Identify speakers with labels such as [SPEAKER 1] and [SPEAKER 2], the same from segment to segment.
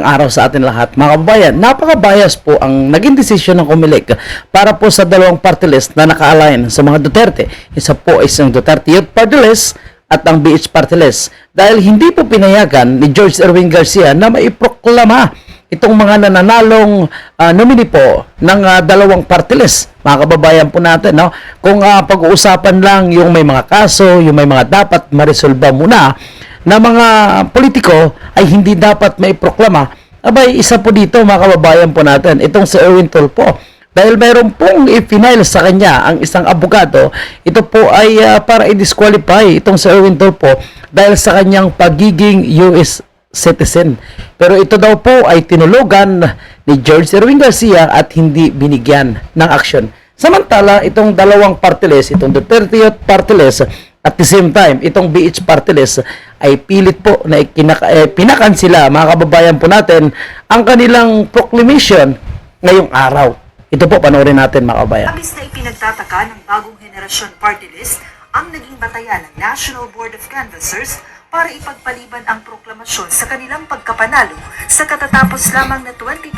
[SPEAKER 1] magandang araw sa atin lahat. Mga kababayan, napaka-bias po ang naging desisyon ng Comelec para po sa dalawang party list na naka-align sa mga Duterte. Isa po ay isang Duterte Youth Party List at ang BH Party List dahil hindi po pinayagan ni George Erwin Garcia na maiproklama itong mga nananalong ah, nominee po ng ah, dalawang party list. Mga kababayan po natin, no? kung ah, pag-uusapan lang yung may mga kaso, yung may mga dapat maresolba muna, na mga politiko ay hindi dapat maiproklama. Abay, isa po dito mga kababayan po natin, itong si Erwin Tulfo. Dahil mayroon pong i-final sa kanya ang isang abogado, ito po ay ah, para i-disqualify itong si Erwin Tulfo dahil sa kanyang pagiging US citizen. Pero ito daw po ay tinulugan ni George Erwin Garcia at hindi binigyan ng aksyon. Samantala, itong dalawang party list, itong Duterte Youth Party List, at the same time, itong BH Party List ay pilit po na ikinaka, eh, pinakan sila, mga kababayan po natin, ang kanilang proclamation ngayong araw. Ito po, panoorin natin mga kababayan.
[SPEAKER 2] Labis na ipinagtataka ng bagong henerasyon party list ang naging batayan ng National Board of Canvassers para ipagpaliban ang proklamasyon sa kanilang pagkapanalo sa katatapos lamang na 2025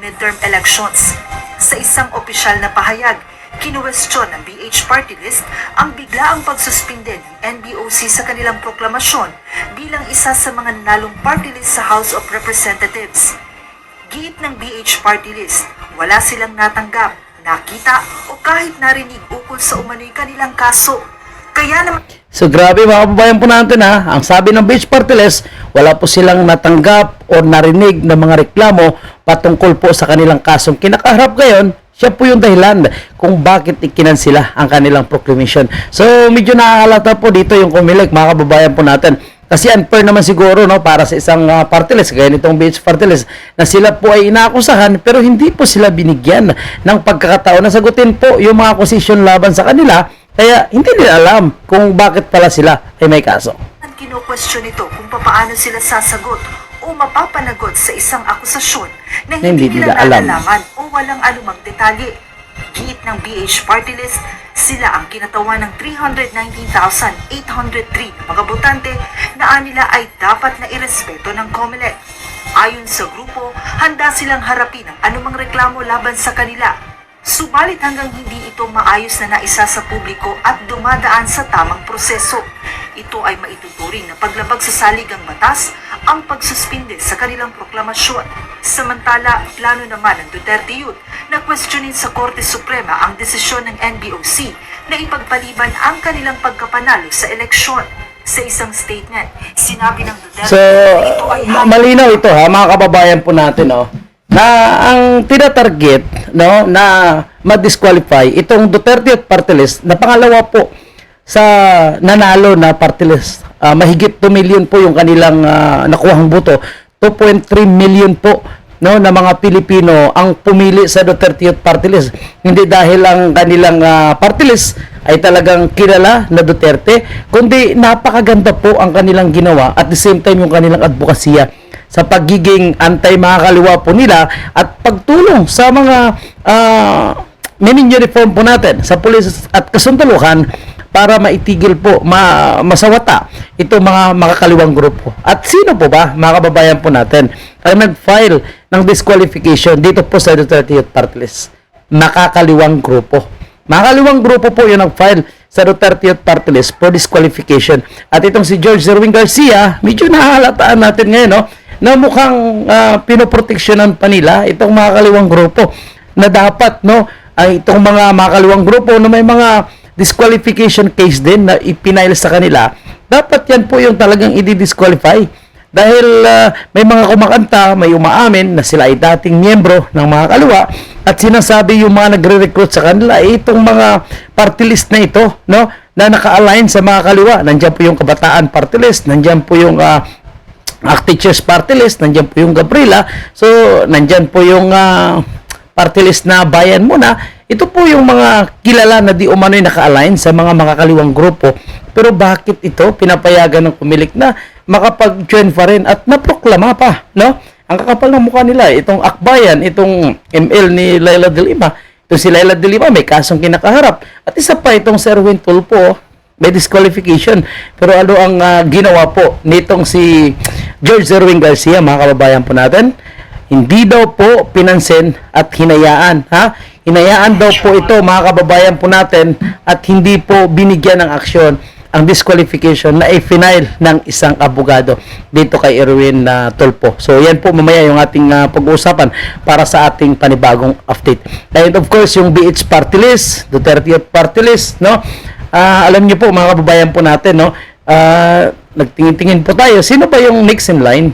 [SPEAKER 2] midterm elections. Sa isang opisyal na pahayag, kinuwestiyon ng BH Party List ang biglaang pagsuspinde ng NBOC sa kanilang proklamasyon bilang isa sa mga nanalong party list sa House of Representatives. Giit ng BH Party List, wala silang natanggap, nakita o kahit narinig ukol sa umano'y kanilang kaso. Kaya naman
[SPEAKER 1] So grabe mga kababayan po natin ha, ang sabi ng Beach Party List, wala po silang natanggap o narinig na mga reklamo patungkol po sa kanilang kasong kinakaharap ngayon. Siya po yung dahilan kung bakit ikinansila ang kanilang proclamation. So medyo nakakalata po dito yung kumilig mga kababayan po natin. Kasi unfair naman siguro no para sa isang uh, party list gaya nitong BH party list na sila po ay inaakusahan pero hindi po sila binigyan ng pagkakataon na sagutin po yung mga accusation laban sa kanila kaya hindi nila alam kung bakit pala sila ay may kaso.
[SPEAKER 2] kino-question ito kung papaano sila sasagot o mapapanagot sa isang akusasyon na
[SPEAKER 1] Hindi
[SPEAKER 2] hindi,
[SPEAKER 1] nila alam.
[SPEAKER 2] nalalaman o walang anumang detalye. Giit ng BH Party List, sila ang kinatawan ng 319,803 na mga botante na anila ay dapat na irespeto ng COMELEC. Ayon sa grupo, handa silang harapin ang anumang reklamo laban sa kanila. Subalit hanggang hindi ito maayos na naisa sa publiko at dumadaan sa tamang proseso. Ito ay maituturing na paglabag sa saligang batas ang pagsuspinde sa kanilang proklamasyon. Samantala, plano naman ng Duterte Youth na questionin sa Korte Suprema ang desisyon ng NBOC na ipagpaliban ang kanilang pagkapanalo sa eleksyon. Sa isang statement, sinabi ng Duterte
[SPEAKER 1] So,
[SPEAKER 2] ito ay
[SPEAKER 1] ma- malinaw ito ha, mga kababayan po natin, no, na ang tinatarget, no, na ma-disqualify itong Duterte at party list na pangalawa po sa nanalo na party list. Ah, mahigit 2 million po yung kanilang ah, nakuhang boto. 2.3 million po no na mga Pilipino ang pumili sa Duterte Youth Party List. Hindi dahil ang kanilang ah, party list ay talagang kilala na Duterte, kundi napakaganda po ang kanilang ginawa at the same time yung kanilang advokasya sa pagiging anti-makakaliwa po nila at pagtulong sa mga ah, meaning uniform po natin sa pulis at kasundaluhan para maitigil po, ma masawata itong mga makakaliwang grupo. At sino po ba, mga kababayan po natin, ang nag-file ng disqualification dito po sa Duterte Youth Party List? Nakakaliwang grupo. Makakaliwang grupo po yung nag-file sa Duterte Youth Party List for disqualification. At itong si George Erwin Garcia, medyo nahahalataan natin ngayon, no? na mukhang uh, pinoproteksyonan pa nila itong mga kaliwang grupo na dapat no ay itong mga makaliwang grupo na may mga disqualification case din na ipinail sa kanila dapat yan po yung talagang i-disqualify dahil ah, may mga kumakanta may umaamin na sila ay dating miyembro ng mga kaliwa at sinasabi yung mga nagre-recruit sa kanila ay itong mga party list na ito no na naka-align sa mga kaliwa nandiyan po yung kabataan party list nandiyan po yung ah, Act Teachers Party List, nandiyan po yung Gabriela. So, nandiyan po yung ah, party list na bayan muna. Ito po yung mga kilala na di umano'y naka-align sa mga makakaliwang grupo. Pero bakit ito pinapayagan ng pumilik na makapag-join pa rin at naproklama pa, no? Ang kakapal ng mukha nila, itong Akbayan, itong ML ni Laila de Lima. Ito si Laila de Lima, may kasong kinakaharap. At isa pa itong Sir Erwin Tulpo, may disqualification. Pero ano ang ah, ginawa po nitong si George Erwin Garcia, mga kababayan po natin? Hindi daw po pinansin at hinayaan, ha? Hinayaan daw po ito, mga kababayan po natin, at hindi po binigyan ng aksyon ang disqualification na i-final ng isang abogado dito kay Erwin na Tulpo. So yan po mamaya yung ating ah, pag-uusapan para sa ating panibagong update. And of course, yung BH party list, Duterte party list, no? Ah, alam niyo po mga kababayan po natin, no? Ah, nagtingin-tingin po tayo, sino ba yung next in line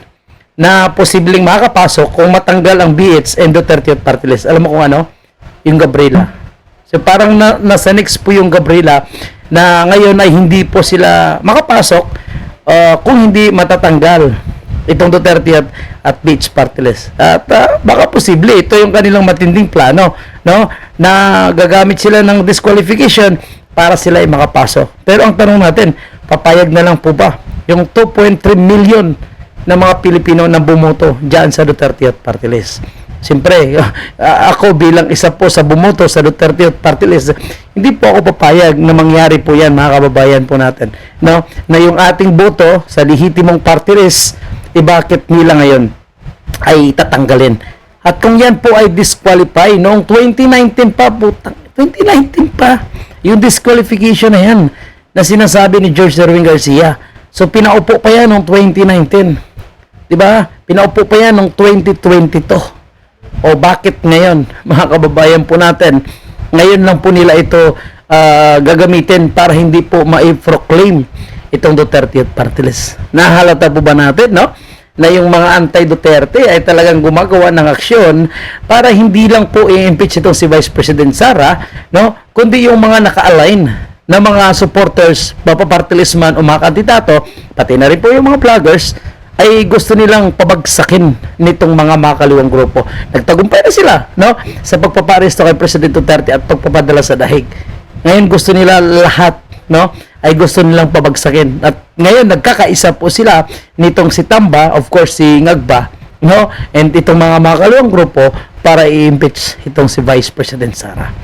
[SPEAKER 1] na posibleng makakapasok kung matanggal ang BH and Duterte Youth party list? Alam mo kung ano? Yung Gabriela. So parang na, nasa next po yung Gabriela na ngayon ay hindi po sila makapasok uh, kung hindi matatanggal itong Duterte at, at Beach Party List. At uh, baka posible ito yung kanilang matinding plano no na gagamit sila ng disqualification para sila ay makapasok. Pero ang tanong natin, papayag na lang po ba yung 2.3 million na mga Pilipino na bumoto diyan sa Duterte at Party List? Siyempre, ako bilang isa po sa bumoto sa Duterte Party List, hindi po ako papayag na mangyari po yan, mga kababayan po natin. No? Na yung ating boto sa lehitimong party list, eh bakit nila ngayon ay tatanggalin? At kung yan po ay disqualify noong 2019 pa, putang, 2019 pa, yung disqualification na yan na sinasabi ni George Erwin Garcia. So, pinaupo pa yan noong 2019. Di ba? Pinaupo pa yan noong 2022. O bakit ngayon, mga kababayan po natin, ngayon lang po nila ito ah, gagamitin para hindi po ma-proclaim itong Duterte at Party List. Nahalata po ba natin, no? Na yung mga anti-Duterte ay talagang gumagawa ng aksyon para hindi lang po i-impeach itong si Vice President Sara, no? Kundi yung mga naka-align na mga supporters, papaparty list man o mga kandidato, pati na rin po yung mga vloggers, ay gusto nilang pabagsakin nitong mga makaliwang grupo. Nagtagumpay na sila, no? Sa pagpaparesto kay President Duterte at pagpapadala sa dahig. Ngayon gusto nila lahat, no? Ay gusto nilang pabagsakin. At ngayon nagkakaisa po sila nitong si Tamba, of course si Ngagba, no? And itong mga makaliwang grupo para i-impeach itong si Vice President Sara.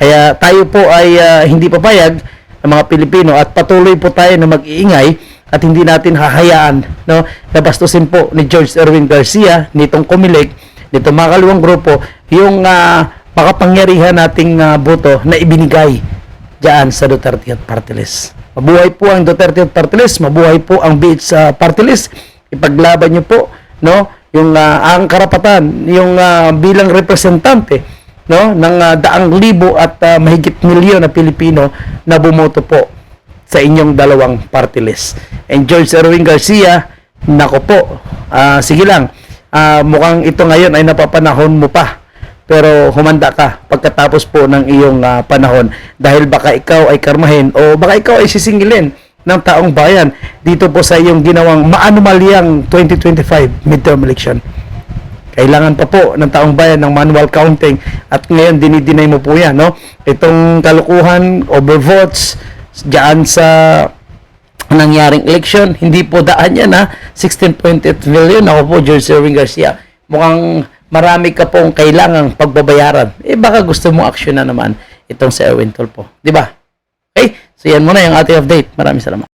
[SPEAKER 1] Kaya tayo po ay ah, hindi papayag ng mga Pilipino at patuloy po tayo na mag-iingay at hindi natin hahayaan no na bastusin po ni George Erwin Garcia nitong Comelec nitong mga kaliwang grupo yung uh, makapangyarihan nating ah, boto na ibinigay diyan sa Duterte at Party List. Mabuhay po ang Duterte at Party List, mabuhay po ang BH sa Party List. Ipaglaban niyo po no yung ah, ang karapatan yung ah, bilang representante no ng ah, daang libo at ah, mahigit milyon na Pilipino na bumoto po sa inyong dalawang party list. And George Erwin Garcia, nako po, ah, sige lang, ah, mukhang ito ngayon ay napapanahon mo pa. Pero humanda ka pagkatapos po ng iyong ah, panahon dahil baka ikaw ay karmahin o baka ikaw ay sisingilin ng taong bayan dito po sa iyong ginawang maanumalyang 2025 midterm election. Kailangan pa po ng taong bayan ng manual counting at ngayon dinidinay mo po yan, no? Itong kalukuhan, overvotes, diyan sa nangyaring election, hindi po daan yan ha, 16.8 million, ako po, George Erwin Garcia. Mukhang marami ka pong kailangang pagbabayaran. Eh baka gusto mo aksyon na naman itong si Erwin Tulpo. Di ba? Okay? So yan muna yung ating update. Maraming salamat.